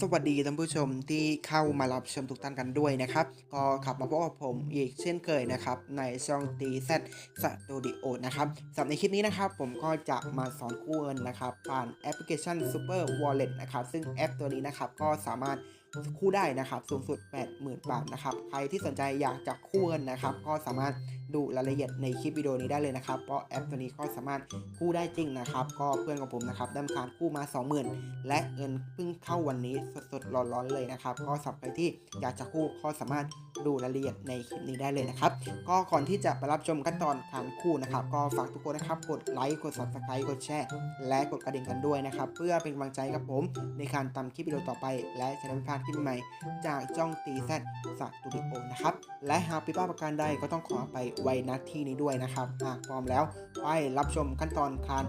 สวัสดีท่านผู้ชมที่เข้ามารับชมทุกท่านกันด้วยนะครับ ก็ขับมาพบกับผมอีกเช่นเคยนะครับ ในช่องตีแซดสตูดิโอนะครับสำหรับในคลิปนี้นะครับ ผมก็จะมาสอนกู้เงินนะครับ ผ่านแอปพลิเคชัน Super Wallet นะครับ ซึ่งแอปตัวนี้นะครับก็สามารถ คู่ได้นะครับ สูงสุด 80,000 บาทนะครับ ใครที่สนใจอยากจะคู่เงินนะครับ ก็สามารถดูรายละเอียดในคลิปวิดีโอนี้ได้เลยนะครับ เพราะแอปตัวนี้ก็สามารถคู่ได้จริงนะครับ ก็เพื่อนของผมนะครับได้ทำการคู่มา 20,000 และเงินเพิ่งเข้าวันนี้สดๆร้อนๆเลยนะครับ ก็สำหรับใครที่อยากจะคู่ก็สามารถดูรายละเอียดในคลิปนี้ได้เลยนะครับ ก็ก่อนที่จะไปรับชมขั้นตอนการคู่นะครับ ก็ฝากทุกคนนะครับ กดไลค์ กด subscribe กดแชร์ และกดกระดิ่งกันด้วยนะครับ เพื่อเป็นกำลังใจกับผมในการทำคลิปวิดีโอต่อไป และจะได้ไม่พลาดคลิปใหม่ จากจ้องตีแซดสตูดิโอนะครับ และหากผิดพลาดประการใดก็ต้องขอไปไว้นัดที่นี้ด้วยนะครับ หากพร้อมแล้วไปรับชมขั้นตอนการ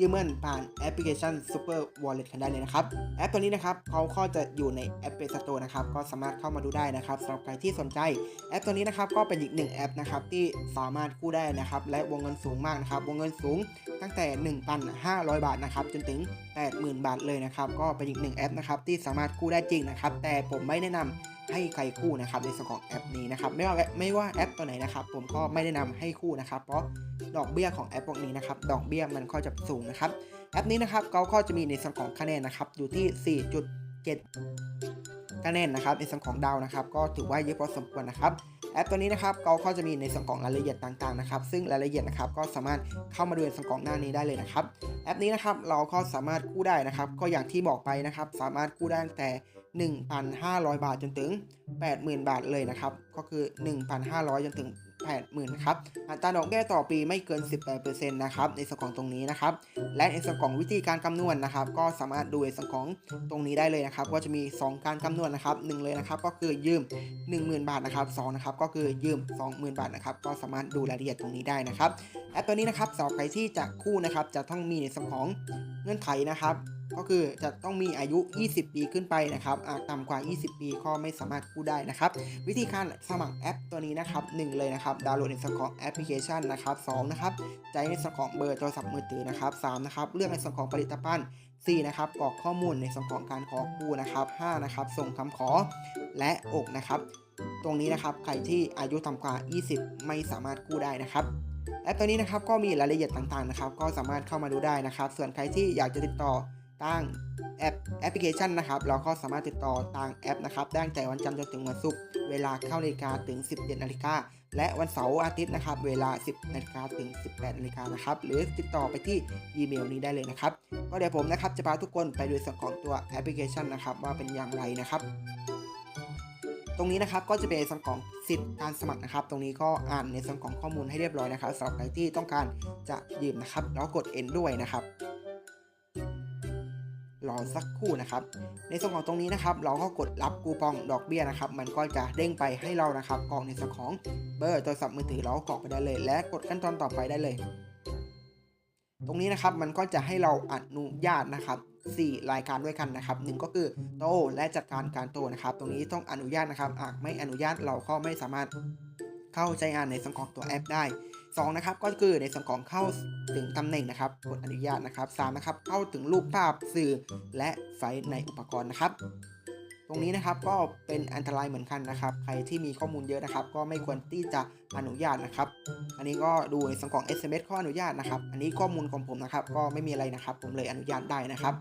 ยืมเงินผ่านแอปพลิเคชัน Super Wallet กันได้เลยนะครับ แอปตัวนี้นะครับเขาก็จะอยู่ในแอป Play Store นะครับก็สามารถเข้ามาดูได้นะครับสำหรับใครที่สนใจ แอปตัวนี้นะครับก็เป็นอีกหนึ่งแอปนะครับที่สามารถกู้ได้นะครับและวงเงินสูงมากนะครับวงเงินสูงตั้งแต่ 1,500 บาทนะครับจนถึง 80,000 บาทเลยนะครับก็เป็นอีกหนึ่งแอปนะครับที่สามารถกู้ได้จริงนะครับแต่ผมไม่แนะนำ ให้ใครกู้นะครับในส่วนของแอปนี้นะครับไม่ว่าไม่ว่าแอปตัวไหนนะครับ ผมก็ไม่แนะนำให้กู้นะครับ เพราะดอกเบี้ยของแอปพวกนี้นะครับดอกเบี้ยมันก็จะสูงนะครับแอปนี้นะครับเขาก็จะมีในส่วนของคะแนนนะครับอยู่ที่ 4.7 คะแนนนะครับในส่วนของดาวนะครับ ก็ถือว่าเยอะพอสมควรนะครับแอปตัวนี้นะครับเขาก็จะมีในส่วนของรายละเอียดต่างๆนะครับ ซึ่งรายละเอียดนะครับก็สามารถเข้ามาดูในส่วนของหน้านี้ได้เลยนะครับ แอปนี้นะครับเราก็สามารถกู้ได้นะครับ ก็อย่างที่บอกไปนะครับ สามารถกู้ได้แต่1,500 บาทจนถึง 80,000 บาทเลยนะครับ ก็คือ 1,500 จนถึง 80,000นะครับอัตราดอกเบี้ยต่อปีไม่เกิน 18%นะครับในส่วนของตรงนี้นะครับ และในส่วนของวิธีการคำนวณนะครับ ก็สามารถดูในส่วนของตรงนี้ได้เลยนะครับก็จะมี 2 การคำนวณนะครับหนึ่งเลยนะครับ ก็คือยืม 10,000 บาทนะครับสองนะครับก็คือยืม 20,000 บาทนะครับ ก็สามารถดูรายละเอียดตรงนี้ได้นะครับแอปตัวนี้นะครับสำหรับใครที่จะคู่นะครับจะต้องมีในส่วนของเงื่อนไขนะครับ ก็คือจะต้องมีอายุ 20 ปีขึ้นไปนะครับอาจต่ำกว่า 20 ปีก็ไม่สามารถกู้ได้นะครับ วิธีการสมัครแอปตัวนี้นะครับหนึ่งเลยนะครับ ดาวน์โหลดในส่วนของแอปพลิเคชันนะครับสองนะครับ ใจในส่วนของเบอร์โทรศัพท์มือถือนะครับสามนะครับ เลือกในส่วนของผลิตภัณฑ์ 4 นะครับกรอกข้อมูลในส่วนของการขอกู้นะครับ5นะครับ ส่งคำขอและอกนะครับ ตรงนี้นะครับ ใครที่อายุต่ำกว่า 20 ไม่สามารถกู้ได้นะครับแอปตัวนี้นะครับก็มีรายละเอียดต่างๆนะครับ ก็สามารถเข้ามาดูได้นะครับ ส่วนใครที่อยากจะติดต่อ ตั้งแอปแอปพลิเคชันนะครับเราก็สามารถติดต่อทางแอปนะครับได้ตั้งแต่วันจันทร์จนถึงวันศุกร์เวลา9นาฬิกาถึง 17นาฬิกาและวันเสาร์อาทิตย์นะครับเวลา 10นาฬิกาถึง 18นาฬิกานะครับหรือติดต่อไปที่อีเมลนี้ได้เลยนะครับก็เดี๋ยวผมนะครับจะพาทุกคนไปดูส่วนของตัวแอปพลิเคชันนะครับว่าเป็นอย่างไรนะครับตรงนี้นะครับก็จะเป็นส่วนของสิทธิ์การสมัครนะครับ ตรงนี้ก็อ่านในส่วนของข้อมูลให้เรียบร้อยนะครับสำหรับใครที่ต้องการจะยืมนะครับ แล้วกด N ด้วยนะครับ รอสักครู่นะครับ ในส่วนของตรงนี้นะครับ เราก็กดรับคูปองดอกเบี้ยนะครับ มันก็จะเด้งไปให้เรานะครับกรอกในส่วนของเบอร์โทรศัพท์มือถือเราก็กรอกไปได้เลย และกดขั้นตอนต่อไปได้เลย ตรงนี้นะครับมันก็จะให้เราอนุญาตนะครับ4 รายการด้วยกันนะครับหนึ่งก็คือโตและจัดการการโตนะครับ ตรงนี้ต้องอนุญาตนะครับหากไม่อนุญาตเราก็ไม่สามารถเข้าใช้งานในส่วนของตัวแอปได้ 2นะครับก็คือในส่วนของเข้าถึงตำแหน่งนะครับกดอนุญาตนะครับ3นะครับเข้าถึงรูปภาพสื่อและไฟล์ในอุปกรณ์นะครับ ตรงนี้นะครับก็เป็นอันตรายเหมือนกันนะครับ ใครที่มีข้อมูลเยอะนะครับ ก็ไม่ควรที่จะอนุญาตนะครับ อันนี้ก็ดูในส่วนของ SMS ข้ออนุญาตนะครับ อันนี้ข้อมูลของผมนะครับ ก็ไม่มีอะไรนะครับ ผมเลยอนุญาตได้นะครับ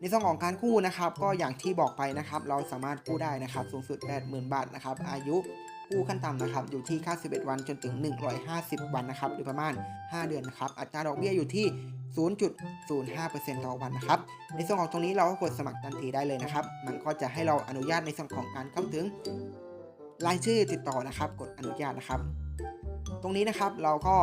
ในส่วนของการกู้นะครับ ก็อย่างที่บอกไปนะครับ เราสามารถกู้ได้นะครับ สูงสุด 80,000 บาทนะครับ อายุ กู้ขั้นต่ำนะครับอยู่ที่ 91 วันจนถึง 150 วันนะครับหรือประมาณ 5 เดือนนะครับอัตราดอกเบี้ยอยู่ที่ 0.05%ต่อวันนะครับในส่วนของตรงนี้เราก็กดสมัครทันทีได้เลยนะครับมันก็จะให้เราอนุญาตในส่วนของการเข้าถึงรายชื่อติดต่อนะครับ กดอนุญาตนะครับ ตรงนี้นะครับเราก็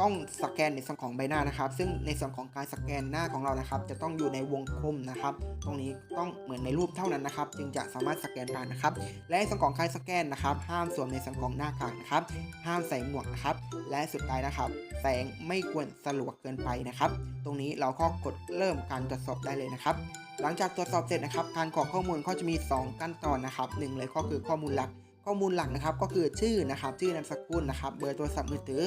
ต้องสแกนในส่วนของใบหน้านะครับ ซึ่งในส่วนของการสแกนหน้าของเรานะครับ จะต้องอยู่ในวงกลมนะครับ ตรงนี้ต้องเหมือนในรูปเท่านั้นนะครับ จึงจะสามารถสแกนได้นะครับ และในส่วนของการสแกนนะครับ ห้ามสวมในส่วนของหน้ากากนะครับ ห้ามใส่หมวกนะครับ และสุดท้ายนะครับ แสงไม่ควรสลัวเกินไปนะครับ ตรงนี้เราก็กดเริ่มการตรวจสอบได้เลยนะครับ หลังจากตรวจสอบเสร็จนะครับ การกรอกข้อมูลก็จะมี 2 ขั้นตอนนะครับหนึ่งเลยก็คือข้อมูลหลักข้อมูลหลักนะครับก็คือชื่อนะครับชื่อนามสกุลนะครับ เบอร์โทรศัพท์มือถือ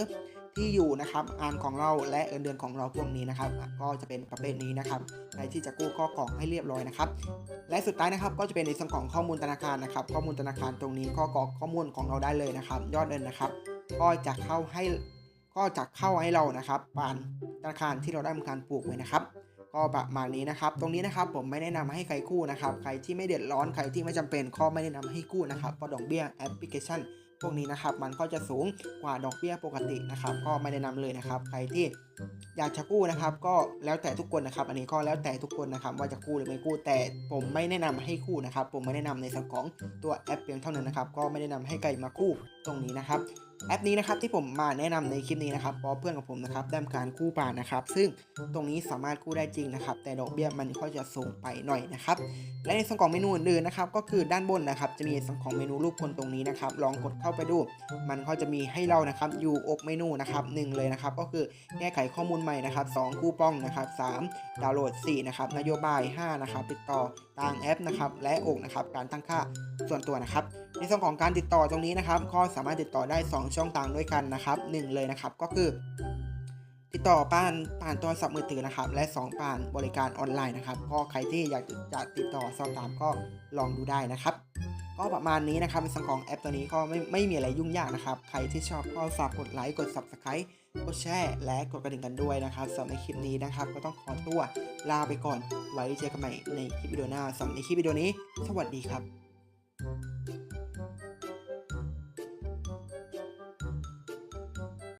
ที่อยู่นะครับงานของเราและเงินเดือนของเราพวกนี้นะครับ ก็จะเป็นประเภทนี้นะครับใครที่จะกู้ก็กรอกให้เรียบร้อยนะครับ และสุดท้ายนะครับก็จะเป็นในส่วนของข้อมูลธนาคารนะครับ ข้อมูลธนาคารตรงนี้ก็กรอกข้อมูลของเราได้เลยนะครับ ยอดเงินนะครับ ก็จะเข้าให้ก็จะเข้าให้เรานะครับผ่านธนาคารที่เราได้ทำการปลูกไว้นะครับก็ประมาณนี้นะครับ ตรงนี้นะครับผมไม่แนะนำให้ใครกู้นะครับ ใครที่ไม่เดือดร้อน ใครที่ไม่จำเป็นก็ไม่แนะนำให้กู้นะครับเพราะดอกเบี้ยแอปพลิเคชัน พวกนี้นะครับมันก็จะสูงกว่าดอกเบี้ยปกตินะครับก็ไม่แนะนำเลยนะครับใครที่อยากจะกู้นะครับก็แล้วแต่ทุกคนนะครับ อันนี้ก็แล้วแต่ทุกคนนะครับว่าจะกู้หรือไม่กู้แต่ผมไม่แนะนำให้กู้นะครับ ผมไม่แนะนำในส่วนของตัวแอปเพียงเท่านั้นนะครับ ก็ไม่แนะนำให้ใครมากู้ตรงนี้นะครับ แอปนี้นะครับที่ผมมาแนะนำในคลิปนี้นะครับเพราะเพื่อนของผมนะครับได้ทำการกู้ป่านะครับ ซึ่งตรงนี้สามารถกู้ได้จริงนะครับ แต่ดอกเบี้ยมันก็จะสูงไปหน่อยนะครับ และในส่วนของเมนูอื่นๆนะครับ ก็คือด้านบนนะครับ จะมีส่วนของเมนูรูปคนตรงนี้นะครับ ลองกดเข้าไปดู มันก็จะมีให้เรานะครับอยู่อกเมนูนะครับหนึ่งเลยนะครับ ก็คือแก้ไขข้อมูลใหม่นะครับ2คูปองนะครับ3ดาวน์โหลด4นะครับนโยบาย5นะครับติดต่อทางแอปนะครับและอกนะครับการตั้งค่าส่วนตัวนะครับ ในส่วนของการติดต่อตรงนี้นะครับ ก็สามารถติดต่อได้ 2 ช่องทางด้วยกันนะครับ 1 เลยนะครับก็คือ ติดต่อผ่านผ่านโทรศัพท์มือถือนะครับ และ 2 ผ่านบริการออนไลน์นะครับก็ใครที่อยากจะติดต่อสอบถามก็ลองดูได้นะครับก็ประมาณนี้นะครับในส่วนของแอปตัวนี้ก็ไม่ไม่มีอะไรยุ่งยากนะครับ ใครที่ชอบก็ฝากกดไลค์กด Subscribe กดแชร์และกดกระดิ่งกันด้วยนะครับสำหรับในคลิปนี้นะครับ ก็ต้องขอตัวลาไปก่อน ไว้เจอกันใหม่ในคลิปวิดีโอหน้าสำหรับในคลิปวิดีโอนี้ สวัสดีครับ